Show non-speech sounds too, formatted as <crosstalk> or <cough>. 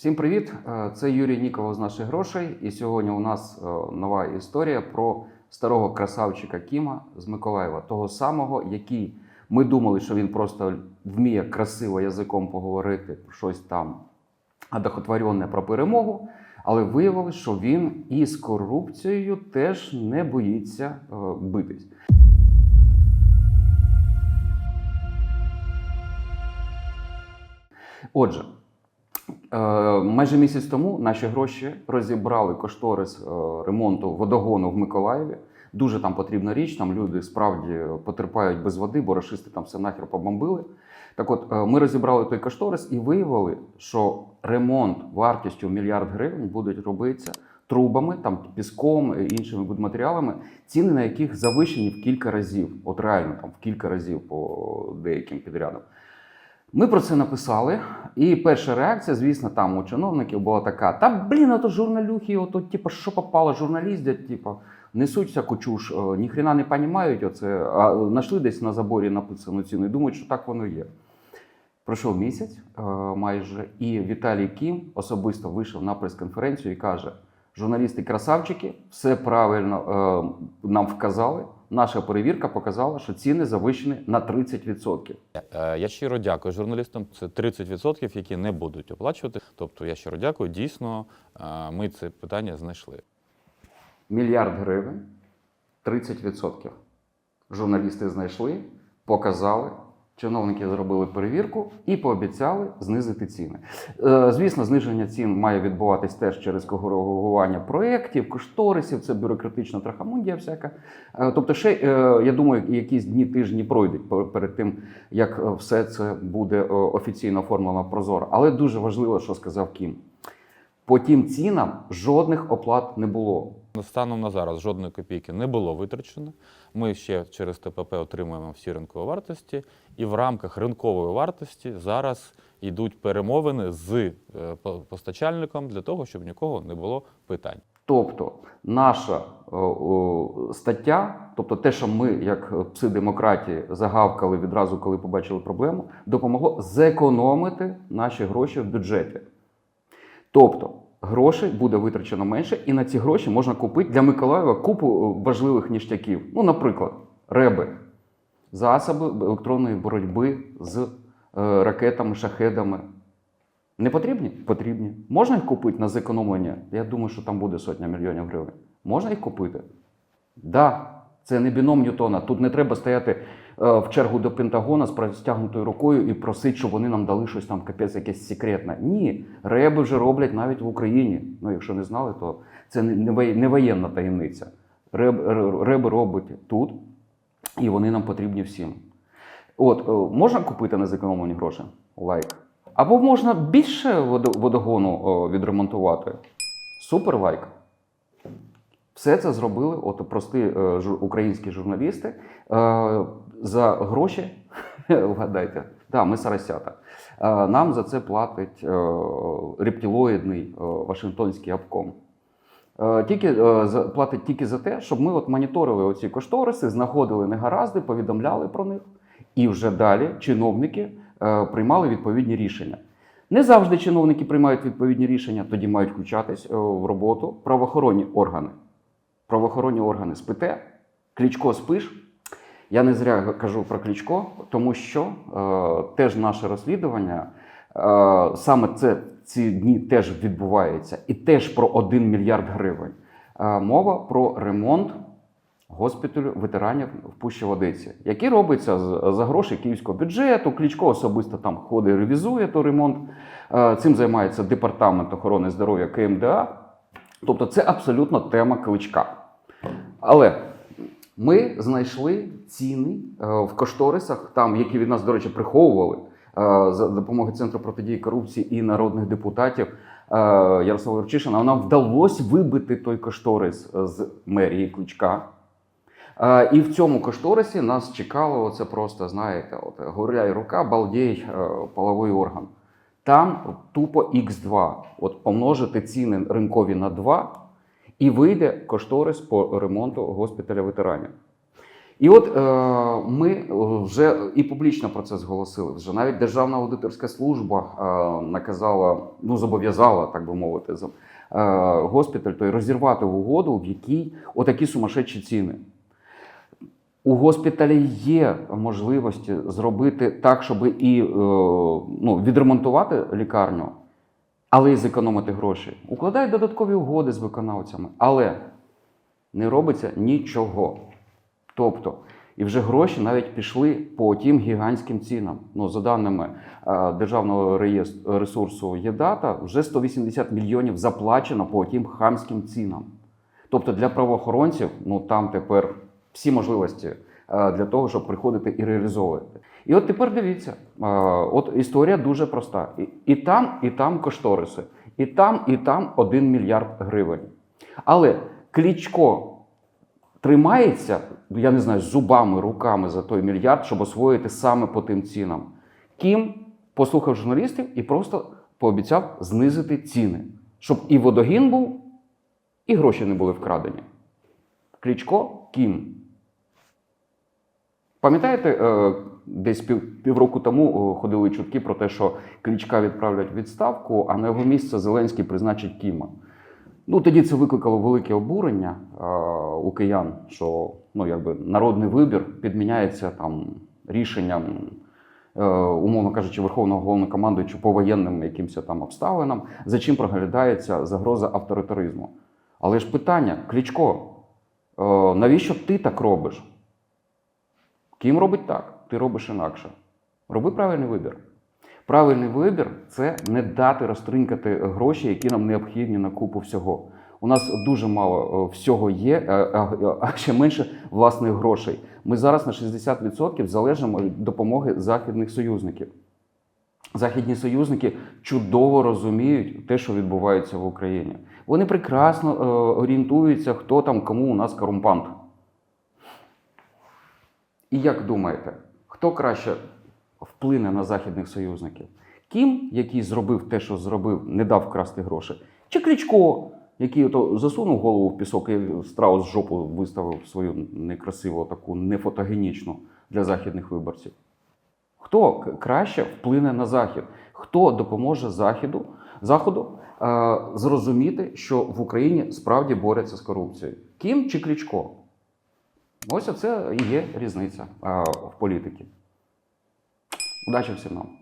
Всім привіт! Е, Це Юрій Ніколов з наших грошей. І сьогодні у нас е, нова історія про старого красавчика Кіма з Миколаєва, того самого, який ми думали, що він просто вміє красиво язиком поговорити щось там одохотворене про перемогу. Але виявилось, що він із корупцією теж не боїться е, битись. Отже, Майже місяць тому наші гроші розібрали кошторис е, ремонту водогону в Миколаєві. Дуже там потрібна річ. Там люди справді потерпають без води, бо рашисти там все нахер побомбили. Так от, е, ми розібрали той кошторис і виявили, що ремонт вартістю в мільярд гривень буде робитися трубами, там піском, е, іншими будматеріалами, ціни на яких завищені в кілька разів. От реально там в кілька разів по деяким підрядам. Ми про це написали, і перша реакція, звісно, там у чиновників була така: та блін, ото журналюхи, ото, типу, що попало, журналістять, типу, несуть всяку чуш, е, ніхрена не понімають оце, а знайшли десь на заборі написану ціну і думають, що так воно є. Пройшов місяць е, майже, і Віталій Кім особисто вийшов на прес-конференцію і каже: журналісти красавчики, все правильно е, нам вказали. Наша перевірка показала, що ціни завищені на 30%. Е, Я щиро дякую журналістам. Це 30%, які не будуть оплачувати. Тобто я щиро дякую. Дійсно, е, ми це питання знайшли. Мільярд гривень, 30%. Журналісти знайшли, показали. Чиновники зробили перевірку і пообіцяли знизити ціни. Е, Звісно, зниження цін має відбуватись теж через коригування проєктів, кошторисів, це бюрократична трахамундія всяка. Е, Тобто, ще е, я думаю, якісь дні, тижні пройдуть пер- перед тим, як все це буде офіційно оформлено прозоро. Але дуже важливо, що сказав Кім. По тим цінам жодних оплат не було. Станом на зараз жодної копійки не було витрачено. Ми ще через ТПП отримуємо всі ринкові вартості, і в рамках ринкової вартості зараз йдуть перемовини з е, постачальником для того, щоб нікого не було питань. Тобто наша о, о, стаття, тобто те, що ми, як пси-демократії, загавкали відразу, коли побачили проблему, допомогло зекономити наші гроші в бюджеті. Тобто грошей буде витрачено менше, і на ці гроші можна купити для Миколаєва купу е, важливих ніштяків. Ну, наприклад, реби, засоби електронної боротьби з е, ракетами, шахедами. Не потрібні? Потрібні. Можна їх купити на зекономлення? Я думаю, що там буде сотня мільйонів гривень. Можна їх купити? Так. Да. Це не біном Ньютона. Тут не треба стояти в чергу до Пентагона з простягнутою рукою і просити, щоб вони нам дали щось там капець якесь секретне. Ні, реби вже роблять навіть в Україні. Ну, якщо не знали, то це не- не воє- не воєнна таємниця. Реб, реби робить тут, і вони нам потрібні всім. От, е, можна купити на зекономлені гроші? Лайк. Або можна більше водогону відремонтувати. Супер лайк. Все це зробили от прості е, українські журналісти е, за гроші. <laughs> Вгадайте, да, ми сарасята. Е, нам за це платить рептилоїдний Вашингтонський обком. Тільки платить тільки за те, щоб ми от моніторили оці кошториси, знаходили негаразди, повідомляли про них, і вже далі чиновники приймали відповідні рішення. Не завжди чиновники приймають відповідні рішення, тоді мають включатись в роботу правоохоронні органи. Правоохоронні органи спите, Кличко спиш. Я не зря кажу про Кличко, тому що е, теж наше розслідування е, саме це ці дні теж відбувається, і теж про 1 мільярд гривень. Е, мова про ремонт госпіталю ветеранів в Пущі Водиці, який робиться за гроші київського бюджету. Кличко особисто там ходить, ревізує той ремонт. Е, Цим займається департамент охорони здоров'я КМДА. Тобто, це абсолютно тема кличка. Але ми знайшли ціни е, в кошторисах, там, які від нас, до речі, приховували е, за допомогою Центру протидії корупції і народних депутатів е, Ярослава Юрчишина. Нам вдалося вибити той кошторис з мерії Кличка. І в цьому кошторисі нас чекало оце просто, знаєте, от горяй рука, балдій половий орган. Там тупо Х2. От помножити ціни ринкові на 2, і вийде кошторис по ремонту госпіталя ветеранів. І от е, ми е, вже і публічно про це зголосили. Вже навіть Державна аудиторська служба е, наказала, ну зобов'язала, так би мовити, е, госпіталь той розірвати угоду, в якій отакі сумасшедші ціни. У госпіталі є можливості зробити так, щоб і е, ну, відремонтувати лікарню, але й зекономити гроші. Укладають додаткові угоди з виконавцями, але не робиться нічого. Тобто, і вже гроші навіть пішли по тим гігантським цінам. Ну, за даними е, державного реєс- ресурсу ЄДАТА, вже 180 мільйонів заплачено по тим хамським цінам. Тобто для правоохоронців ну там тепер всі можливості для того, щоб приходити і реалізовувати. І от тепер дивіться, е, от історія дуже проста. І, там, і там кошториси, і там, і там 1 мільярд гривень. Але Клічко тримається, я не знаю, зубами, руками за той мільярд, щоб освоїти саме по тим цінам. Кім послухав журналістів і просто пообіцяв знизити ціни, щоб і водогін був, і гроші не були вкрадені. Клічко Кім. Пам'ятаєте, е, десь пів, півроку тому е, ходили чутки про те, що Клічка відправлять відставку, а на його місце Зеленський призначить Кіма. Ну, тоді це викликало велике обурення е, у киян, що ну, якби, народний вибір підміняється там, рішенням, умовно кажучи, Верховного головнокомандуюча по воєнним якимось там обставинам, за чим проглядається загроза авторитаризму. Але ж питання, Клічко, е, навіщо ти так робиш? Ким робить так? Ти робиш інакше. Роби правильний вибір. Правильний вибір це не дати розтринкати гроші, які нам необхідні на купу всього. У нас дуже мало е, всього є, е, а- а ще менше власних грошей. Ми зараз на 60% залежимо від допомоги західних союзників. Західні союзники чудово розуміють те, що відбувається в Україні. Вони прекрасно е, орієнтуються, хто там кому у нас корумпант. І як думаєте, хто краще вплине на західних союзників? Кім, який зробив те, що зробив, не дав вкрасти гроші, чи Кличко, який ото засунув голову в пісок і страус жопу виставив свою некрасиву, таку нефотогенічну для західних виборців? Хто краще вплине на захід? Хто допоможе західу, заходу е, зрозуміти, що в Україні справді борються з корупцією? Кім чи Кличко? Ось оце і є різниця в політиці. Удачі всім нам!